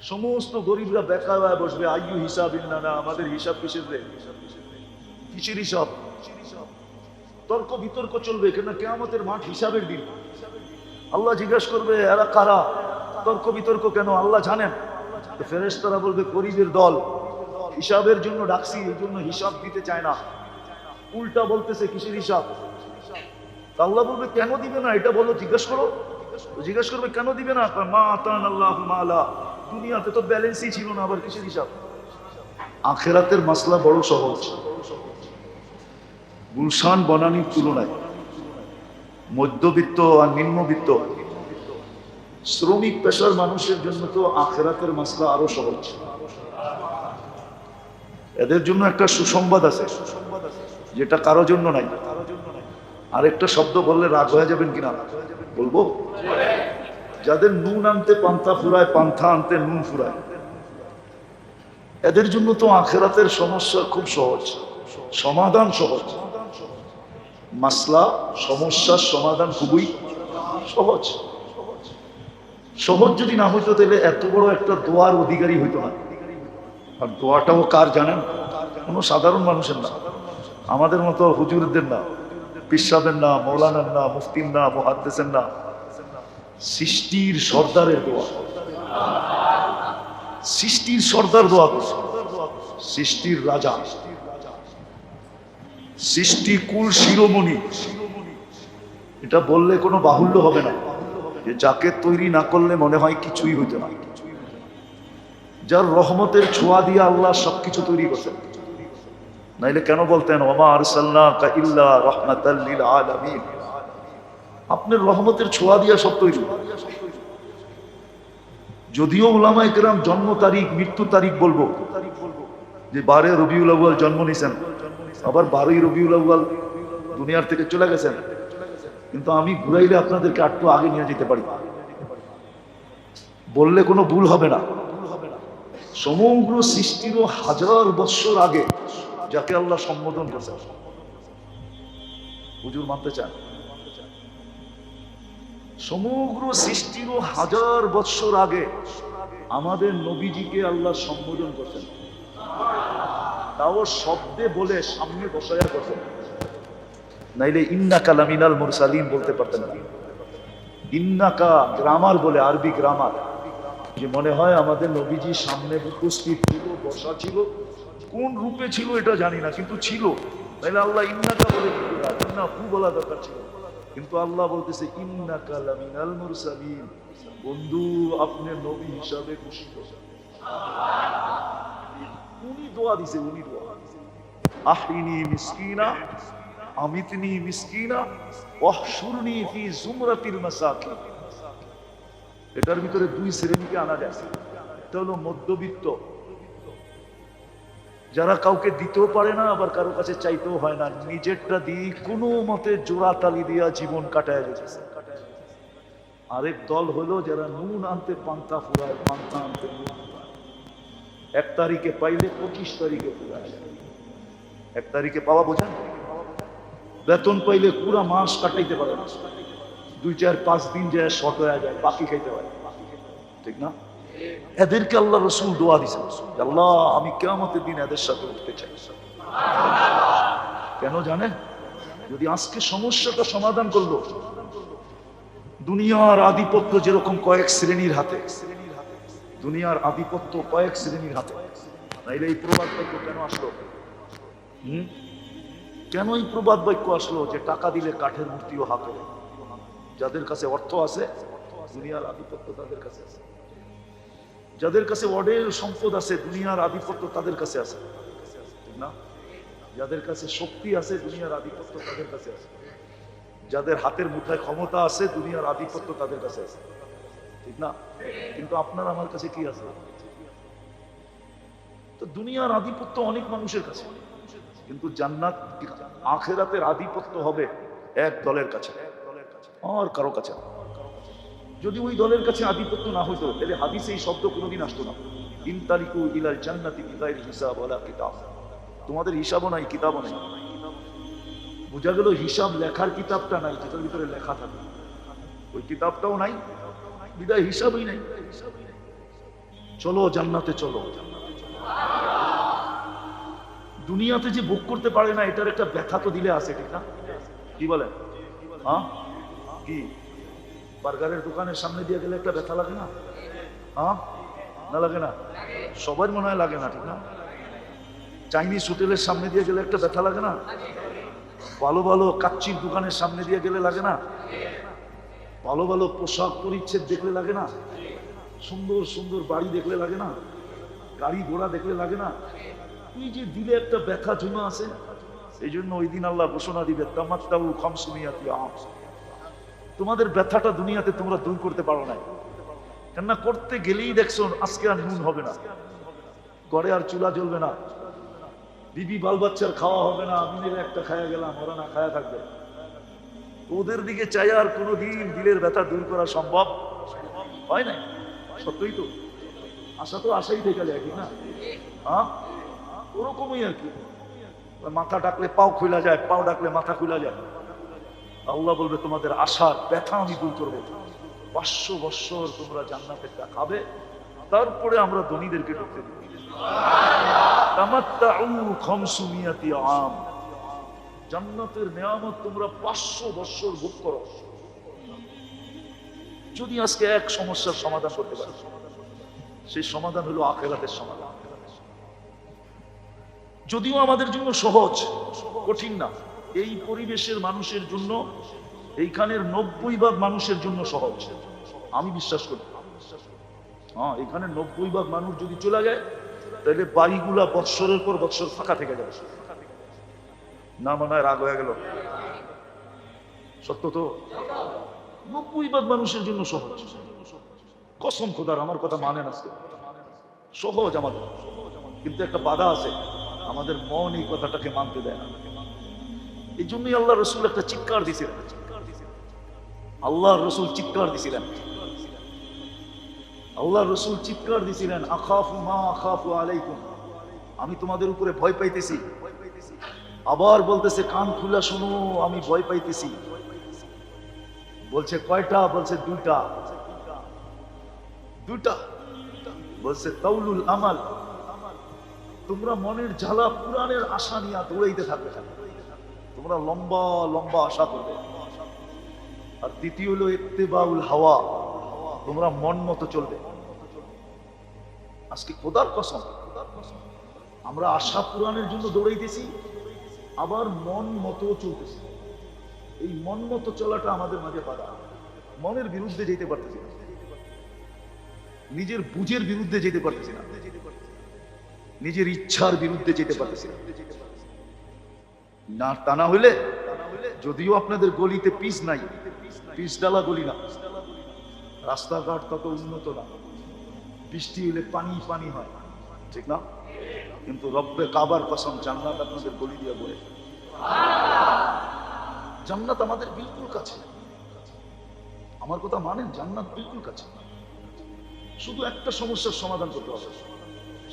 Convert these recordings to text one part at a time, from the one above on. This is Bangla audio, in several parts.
সমস্ত গরিবরা বেকার হয়ে বসবে। আইয়ু হিসাব না, আমাদের হিসাব কিসের রে? কিসের হিসাব? তর্ক বিতর্ক চলবে কেন? কেয়ামতের মাঠ হিসাবের দিন। আল্লাহ জিজ্ঞাসা করবে, এরা কারা? তর্ক বিতর্ক কেন? আল্লাহ জানেন। ফেরেস্তারা বলবে, গরিবের দল। হিসাবের জন্য ডাকছি, এই জন্য হিসাব দিতে চায় না। উল্টা বলতেছে, কিসের হিসাব? আল্লাহ বলবে, কেন দিবে না? এটা বলো, জিজ্ঞেস করো। জিজ্ঞেস করবে, কেন দিবে না? মা আতান আল্লাহ মালা। দুনিয়াতে তো ব্যালেন্সই ছিল না, আবার কিসের হিসাব? আখেরাতের মাসলা বড় সহজ। গুলশান বনানির তুলনায় মধ্যবিত্ত আর নিম্নবিত্ত শ্রমিক পেশার মানুষের জন্য তো আখেরাতের মাসলা আরও সহজ। এদের জন্য একটা সুসংবাদ আছে, যেটা কারও জন্য নাই। আরেকটা শব্দ বললে রাগ হয়ে যাবেন কিনা? বলব? যাদের নুন আনতে পান্থা ফুরায়, পান্থা আনতে নুন ফুরায়। এদের জন্য তো আখেরাতের সমস্যা খুব সহজ। সমাধান সহজ। মাসলা, সমস্যার সমাধান খুবই সহজ। সহজ যদি না হইতো তাহলে এত বড় একটা দোয়ার অধিকারী হইতো না। আর দোয়াটাও কার জানেন? কোনো সাধারণ মানুষের না। আমাদের মতো হুজুরদের না। পিসাবের না, মৌলানার না, মুফতির না মহাদ্দেশের না। সৃষ্টির সর্দারের দোয়া। সৃষ্টির সর্দার দোয়া করছে সৃষ্টির রাজা। সৃষ্টি কুল শিরোমণি। এটা বললে কোনো বাহুল্য হবে না। যে যাকে তৈরি না করলে মনে হয় কিছুই হইতো না। যার রহমতের ছোঁয়া দিয়ে আল্লাহ সবকিছু তৈরি করছেন। নাইলে কেন বলতেন, ওমা আরসাল্লাকা ইল্লা রাহমাতাল লিল আলামিন আপনার রহমতের ছোঁয়া দিয়া সব তৈরি। যদিও উলামা একরাম জন্ম তারিখ, মৃত্যু তারিখ বলব, যে বারে রবিউল আউয়াল জন্ম নিছেন, আবার বারোই রবিউল আউয়াল দুনিয়ার থেকে চলে গেছেন। কিন্তু আমি ঘুরাইলে আপনাদেরকে একটু আগে নিয়ে যেতে পারি। বললে কোনো ভুল হবে না। সমগ্র সৃষ্টিরও হাজার বৎসর আগে যাকে আল্লাহ সম্বোধন করেছেন। হুজুর মানতে চান? সমগ্র সৃষ্টিরও হাজার বৎসর আগে আমাদের নবীজিকে আল্লাহ সম্বোধন করছেন। তাও শব্দে বলে সামনে বসায়া নাইলে ইন্না কালামিনাল মুরসালিন বলতে পারতেন না। ইন্নাকা গ্রামার বলে আরবি গ্রামার। যে মনে হয় আমাদের নবীজি সামনে উপস্থিত ছিল বসা ছিল কোন রূপে ছিল এটা জানি না কিন্তু ছিল। তাইলে আল্লাহ ইন্নাকা বলে না, হু বলা দরকার ছিল। কিন্তু আল্লাহ বলতেছে বন্ধু, আপনি নবী হিসাবে ঘোষিত। উনি দোয়া দিছে, উনি দোয়া আমিতনি এটার ভিতরে দুই শ্রেণীকে আনা যায়। এটা হলো মধ্যবিত্ত। যারা কাউকে দিতেও পারে না, আবার কারও কাছে চাইতেও হয় না। নিজেরটা দিয়ে কোনো মতে জোড়া তালি দিয়া জীবন কাটায় যেতেছে আরেক দল হলো যারা নুন আনতে পান্তা ফুরায়, পান্তা আনতে নুন এক তারিখে পাইলে পঁচিশ তারিখে ফুরায়। এক তারিখে পাওয়া বোঝেন বেতন পাইলে পুরা মাস কাটাইতে পারে। দুই, চার, পাঁচ দিন যায়, শর্ট হয়ে যায়, বাকি খাইতে হয়। ঠিক না? এদেরকে আল্লাহ রসুল দোয়া দিছেন যে আল্লাহ, আমি কেমতের দিন এদের সাথে উঠতে চাই। কেন জানেন? যদি আজকে সমস্যাটা সমাধান করল, দুনিয়ার আধিপত্য যেরকম কয়েক শ্রেণির হাতে, দুনিয়ার আধিপত্য কয়েক শ্রেণির হাতে নাইলে এই প্রবাদ বাক্য কেন আসলো? হম? কেন এই প্রবাদ বাক্য আসলো যে টাকা দিলে কাঠের মূর্তিও হাতে? যাদের কাছে অর্থ আছে, দুনিয়ার আধিপত্য তাদের কাছে আছে। যাদের কাছে অডেল সম্পদ আছে, দুনিয়ার আধিপত্য তাদের কাছে আছে। ঠিক না? যাদের কাছে শক্তি আছে, দুনিয়ার আধিপত্য তাদের কাছে আছে। যাদের হাতের মুঠায় ক্ষমতা আছে, দুনিয়ার আধিপত্য তাদের কাছে আছে। ঠিক না? কিন্তু আপনার আমার কাছে কি আছে? তো দুনিয়ার আধিপত্য অনেক মানুষের কাছে। কিন্তু জান্নাত আখেরাতের আধিপত্য হবে এক দলের কাছে, আর কারও কাছে না। যদি ওই দলের কাছে আধিপত্য না হইতো, তাহলে হাদিসে এই শব্দ কোনোদিন আসতো না। ইনতালিকু ইলাল জান্নাতি বিগাইরি হিসাব ওয়ালা কিতাব। তোমাদের হিসাবও নাই, কিতাবও নাই। বোঝা গেল হিসাব লেখার কিতাবটা নাই, যেটার ভিতরে লেখা থাকে। ওই কিতাবটাও নাই, বিদায় হিসাবই নাই। চলো, জান্নাতে চলো। দুনিয়াতে যে ভোগ করতে পারে না, এটার একটা ব্যথা তো দিলে আছে, ঠিক না? কি বলেন হ্যাঁ? কি? বার্গারের দোকানের সামনে দিয়ে গেলে একটা ব্যথা লাগে না? হ্যাঁ? না লাগে না? সবার মনে হয় লাগে না, ঠিক না? চাইনিজ হোটেলের সামনে দিয়ে গেলে একটা ব্যথা লাগে না? ভালো ভালো কাচ্চির দোকানের সামনে দিয়ে গেলে লাগে না? ভালো ভালো পোশাক পরিচ্ছেদ দেখলে লাগে না? সুন্দর সুন্দর বাড়ি দেখলে লাগে না? গাড়ি ঘোড়া দেখলে লাগে না? তুই যে দিলে একটা ব্যথা জমা আছে। এই জন্য ওই দিন আল্লাহ ঘোষণা দিবে তামাত্তাউ খামসুমিয়াতি আম। তোমাদের ব্যথাটা দুনিয়াতে তোমরা দূর করতে পারো না কেননা করতে গেলেই দেখছ আজকে আর নুন হবে না। ঘরে আর চুলা জ্বলবে না। বিবি বাল বাচ্চার খাওয়া হবে না। আমি একটা খায়া গেলাম, ওরা না খায়া থাকবে। ওদের দিকে চাই আর কোনোদিন দিলের ব্যথা দূর করা সম্ভব হয় না সত্যই তো। আশা তো আশাই থেকে যায়, ঠিক না? হ্যাঁ? ওরকমই আর কি। মাথা ডাকলে পাও খুলা যায়, পাও ডাকলে মাথা খুলা যায়। আল্লাহ বলবে, তোমাদের আশার ব্যথা আমি দূর করব। পাঁচশো বৎসর তোমরা জান্নাতে খাবে তারপরে আমরা ধনীদেরকে ঢুকতে আম। জান্নাতের নেয়ামত তোমরা পাঁচশো বৎসর ভোগ করো। যদি আজকে এক সমস্যার সমাধান করতে পারো, সেই সমাধান হলো আখেরাতের সমাধান। যদিও আমাদের জন্য সহজ, কঠিন না এই পরিবেশের মানুষের জন্য, এইখানের নব্বই ভাগ মানুষের জন্য সহজ। আমি বিশ্বাস করি। হ্যাঁ এখানে নব্বই ভাগ মানুষ যদি চলে যায়, তাহলে বাড়িগুলা বৎসরের পর বৎসর ফাঁকা থেকে যাবে। না মনে হয় রাগ হয়ে গেল। সত্য তো? নব্বই ভাগ মানুষের জন্য সহজ। কসম খোদার, আমার কথা মানে না। সহজ আমাদের। কিন্তু একটা বাধা আছে। আমাদের মন এই কথাটাকে মানতে দেয় না। এই জন্যই আল্লাহ রসুল একটা চিৎকার দিছিলেন আল্লাহ রসুল চিৎকার দিছিলেন আল্লাহ রসুল চিৎকার দিছিলেন আখাফু মা আখাফু আলাইকুম। আমি তোমাদের উপরে ভয় পাইতেছি। আবার বলতেছে, কান খুলা শুনো, আমি ভয় পাইতেছি। বলছে, কয়টা? বলছে, দুইটা। দুইটা? বলছে তাউলুল আমাল। তোমরা মনের জ্বালা পুরাণের আশা নিয়ে দৌড়াইতে থাকবে তোমরা লম্বা লম্বা আশা করবে। আর দ্বিতীয় হলো ইত্তেবাউল হাওয়া। তোমরা মন মতো চলবে। আজকে খোদার কসম, আমরা আশা পূরণের জন্য দৌড়াইতেছি, আবার মন মতো চলতেছি। এই মন মতো চলাটা আমাদের মাঝে বাধা। মনের বিরুদ্ধে যেতে পারতেছি না। নিজের বুঝের বিরুদ্ধে যেতে পারতেছি না। নিজের ইচ্ছার বিরুদ্ধে যেতে পারতেছি না। না, তা না হইলে যদিও আপনাদের গলিতে পিস নাই পিস ডালা গলি না। রাস্তাঘাট তত উন্নত না। বৃষ্টি হলে পানি পানি হয়, ঠিক না? কিন্তু রব্বে কাবার কসম, জান্নাত আপনাদের গলি দিয়ে বলে। জান্নাত আমাদের বিলকুল কাছে। আমার কথা মানেন, জান্নাত বিলকুল কাছে। শুধু একটা সমস্যার সমাধান করতে হবে,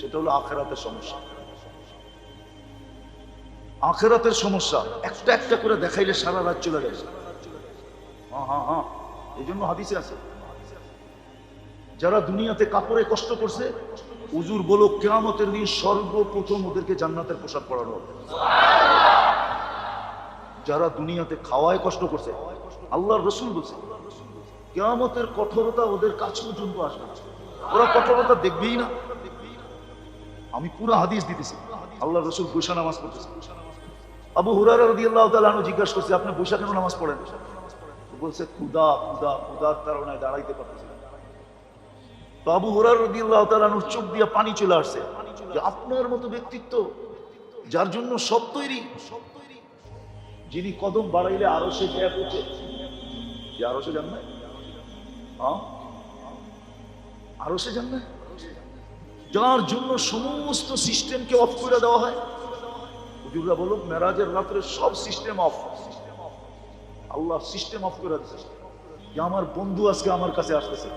সেটা হলো আখেরাতের সমস্যা। আখেরাতের সমস্যা, একটা একটা করে দেখাইলে সারা রাত চলে যায়। হ্যাঁ হ্যাঁ হ্যাঁ এই জন্য হাদিসে আছে। যারা দুনিয়াতে কাপড়ে কষ্ট করছে উজুর বলো কেয়ামতের দিন সর্বপ্রথম ওদেরকে জান্নাতের পোশাক পরানো যারা দুনিয়াতে খাওয়ায় কষ্ট করছে, আল্লাহর রসুল বলছে, কেয়ামতের কঠোরতা ওদের কাছ পর্যন্ত আসবে না। ওরা কঠোরতা দেখবেই না। আমি পুরো হাদিস দিতেছি। আল্লাহ রসুল বৈশা নামাজ পড়তেছে। আবু হুরার রদি আল্লাহ তালু জিজ্ঞাসা করছে, আপনি বৈশা কেন নামাজ পড়েন? বলছে ক্ষুদা ক্ষুদা ক্ষুদার কারণে দাঁড়াইতে পারতেছে। তো আবু হুরার চোখ দিয়ে পানি চলে আসছে। আপনার মতো ব্যক্তিত্ব, যার জন্য সব তৈরি, যিনি কদম বাড়াইলে আরও সে উঠে আরও সে জান? আরও সে জান? যার জন্য সমস্ত সিস্টেমকে অফ করে দেওয়া হয়। হুজুররা বলুক, মেরাজের রাত্রে সব system off Allah system off করে দিচ্ছে যে আমার বন্ধু আজকে আমার কাছে আসতেছে।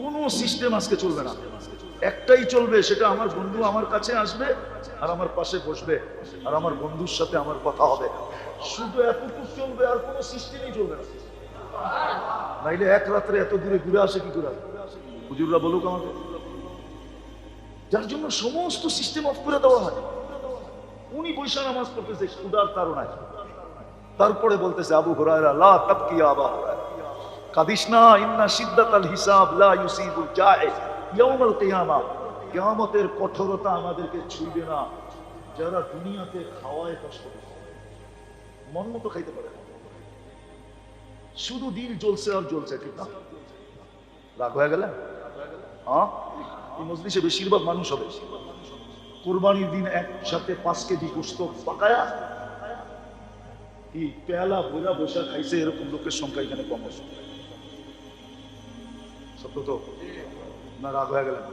কোনো সিস্টেম আজকে চলবে না। একটাই চলবে, সেটা আমার বন্ধু আমার কাছে আসবে আর আমার পাশে বসবে আর আমার বন্ধুর সাথে আমার কথা হবে। শুধু এতটুকু চলবে আর কোনো সিস্টেমই চলবে না। নাইলে এক রাত্রে এত দূরে ঘুরে আসে কি করে? হুজুররা বলুক আমাকে। যার জন্য সমস্ত সিস্টেম অফ করে দেওয়া হয়। উনি বৈশা নামাজ পড়তেছে ক্ষুদার তারণায়। তারপরে বলতেছে, আবু কিয়ামতের কঠোরতা আমাদেরকে ছুঁইবে না। যারা দুনিয়াতে খাওয়ায় কষ্ট মন মতো খাইতে পারে শুধু দিন জ্বলছে আর জ্বলছে, ঠিক না? রাগ হয়ে গেলে? হ্যাঁ? মজলিসে বেশিরভাগ মানুষ হবে। কোরবানির দিন একসাথে পাঁচ কেজি গোস্ত পাকায়া কি পেয়ালা বইরা বসা খাইছে, এরকম লোকের সংখ্যা এখানে কম আছে। সত্য তো? না, রাগ হয়ে গেলেন?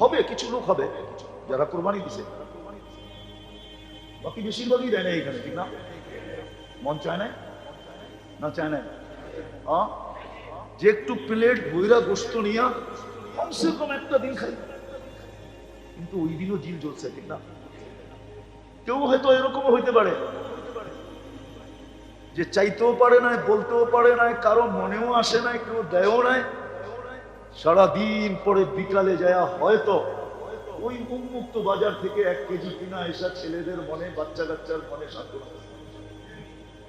হবে, কিছু লোক হবে যারা কোরবানি দিছে। বাকি বেশিরভাগই দেয় না এখানে, ঠিক না? মন চায় না না, চায় না? যে একটু প্লেট বইরা গোস্ত নিয়া কমসে কম একটা দিন খাই কিন্তু ওই দিনও জিল জ্বলছে, ঠিক না? কেউ হয়তো এরকমও হইতে পারে। যে চাইতেও পারে না বলতেও পারে না কারও মনেও আসে না কেউ দেয়ও নাই। সারাদিন পরে বিকালে যায় হয়তো ওই উন্মুক্ত বাজার থেকে এক কেজি কিনা এসা ছেলেদের মনে বাচ্চা কাচ্চার মনে সান্ত্বনা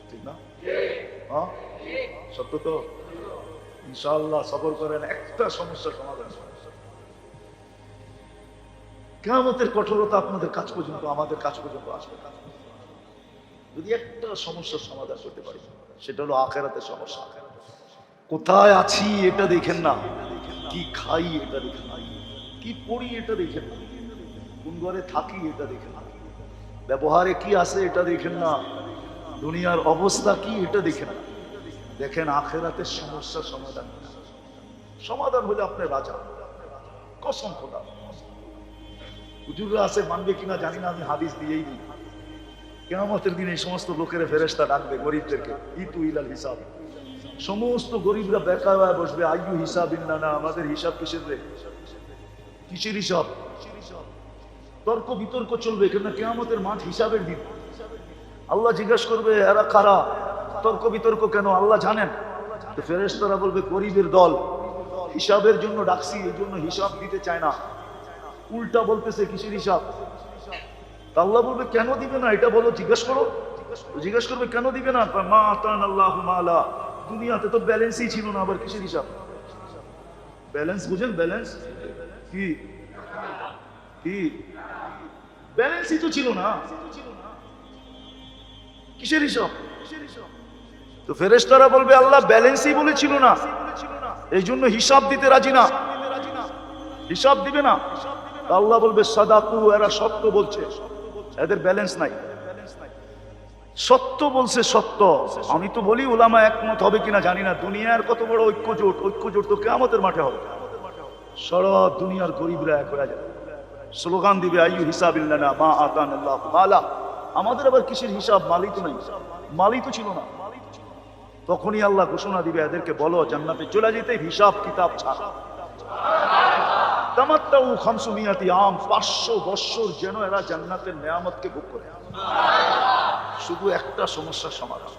ঠিক না? হ্যাঁ? সত্য তো? ইনশাআল্লাহ সফর করেন, একটা সমস্যার সমাধান। কেমতের কঠোরতা আপনাদের কাজ পর্যন্ত, আমাদের কাজ পর্যন্ত আসবে। না। যদি একটা সমস্যার সমাধান করতে পারি, সেটা হলো আখেরাতের সমস্যা। কোথায় আছি এটা দেখেন না। কি খাই এটা দেখেন না। কি পড়ি এটা দেখেন না। কোন ঘরে থাকি এটা দেখেন না। ব্যবহারে কি আছে এটা দেখেন না। দুনিয়ার অবস্থা কি এটা দেখেন না। দেখেন আখেরাতের সমস্যার সমাধান। সমাধান হলে আপনি রাজা কসম খোদা। হুজুররা আছে, মানবে কিনা জানি না, আমি হাদিস দিয়েই দিই। কেমতের দিন এই সমস্ত লোকের ফেরেস্তা ডাকবে গরিবদেরকে, ইতু ইলাল হিসাব। সমস্ত গরিবরা বেকার হয়ে বসবে, আইয়ু হিসাব না আমাদের হিসাব কিসের রে? কিসের হিসাব? তর্ক বিতর্ক চলবে কেন কেয়ামতের মাঠ হিসাবের দিন। আল্লাহ জিজ্ঞেস করবে, এরা কারা? তর্ক বিতর্ক কেন? আল্লাহ জানেন। তো ফেরেশতারা বলবে, গরিবের দল। হিসাবের জন্য ডাকছি, এই জন্য হিসাব দিতে চায় না। উল্টা বলতেছে কিসের হিসাব? আল্লাহ বলবে, কেন দিবে না? এটা বলো, জিজ্ঞেস করো। জিজ্ঞেস করবে, কেন দিবে না? মা আতান আল্লাহ মালা। দুনিয়াতে তো ব্যালেন্সই ছিল না, আবার কিসের হিসাব? ব্যালেন্স বুঝেন, ব্যালেন্স? কি? কি? ব্যালেন্সই তো ছিল না। কিসের হিসাব? তো ফেরেশতারা বলবে, আল্লাহ ব্যালেন্সই বলেছিল না। এই জন্য হিসাব দিতে রাজি না। হিসাব দিবে না। তা আল্লাহ বলবে, সাদাকু, এরা সত্য বলছে। এদের ব্যালেন্স নাই। সত্য বলছে সত্য। আমি তো বলি ওলামা একমত হবে কিনা জানি না। দুনিয়ার কত বড় ঐক্য জোট ঐক্য জোট তো কেমতের মাঠে হবে। সারা দুনিয়ার গরিবরা এক হয়ে যাবে। স্লোগান দিবে, আইয়ু হিসাব ইল্লানা মা আতান আল্লাহ মালা। আমাদের আবার কিসের হিসাব? মালি তো নাই। মালি তো ছিল না। তখনই আল্লাহ ঘোষণা দিবে, এদেরকে বলো, জান্নাতে চলে যেতে হিসাব কিতাব ছাড়া। তামাত্তাউ খামসুমিয়াতি আম, পাঁচশো বৎসর যেন এরা জান্নাতের নেয়ামতকে ভোগ করে। শুধু একটা সমস্যার সমাধান।